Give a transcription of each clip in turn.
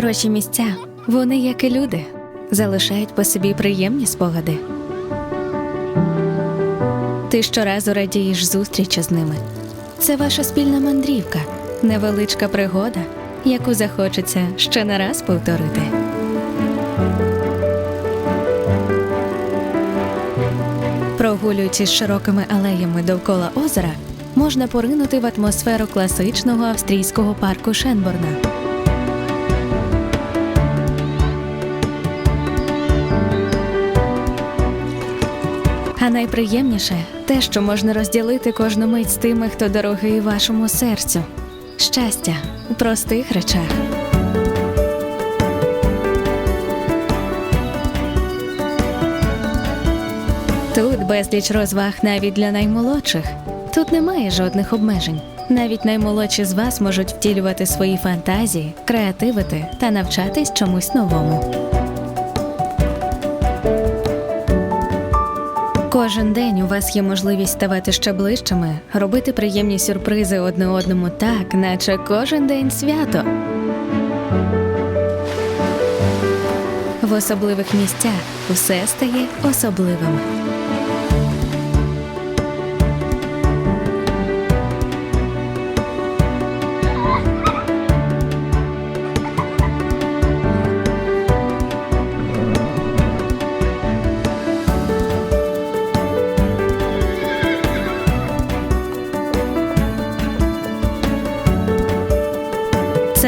Хороші місця, вони, як і люди, залишають по собі приємні спогади. Ти щоразу радієш зустрічі з ними. Це ваша спільна мандрівка, невеличка пригода, яку захочеться ще не раз повторити. Прогулюючись широкими алеями довкола озера, можна поринути в атмосферу класичного австрійського парку Шенборна. А найприємніше те, що можна розділити кожну мить з тими, хто дорогий вашому серцю. Щастя у простих речах. Тут безліч розваг навіть для наймолодших. Тут немає жодних обмежень. Навіть наймолодші з вас можуть втілювати свої фантазії, креативити та навчатись чомусь новому. Кожен день у вас є можливість ставати ще ближчими, робити приємні сюрпризи одне одному так, наче кожен день свято. В особливих місцях усе стає особливим.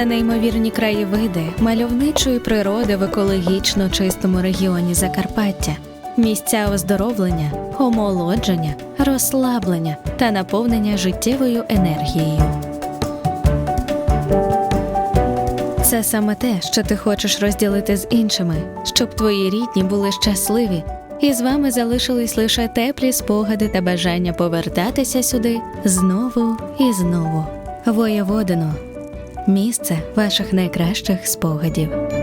Це неймовірні краєвиди мальовничої природи в екологічно чистому регіоні Закарпаття, місця оздоровлення, омолодження, розслаблення та наповнення життєвою енергією. Це саме те, що ти хочеш розділити з іншими, щоб твої рідні були щасливі, і з вами залишились лише теплі спогади та бажання повертатися сюди знову і знову. Воєводино місце ваших найкращих спогадів.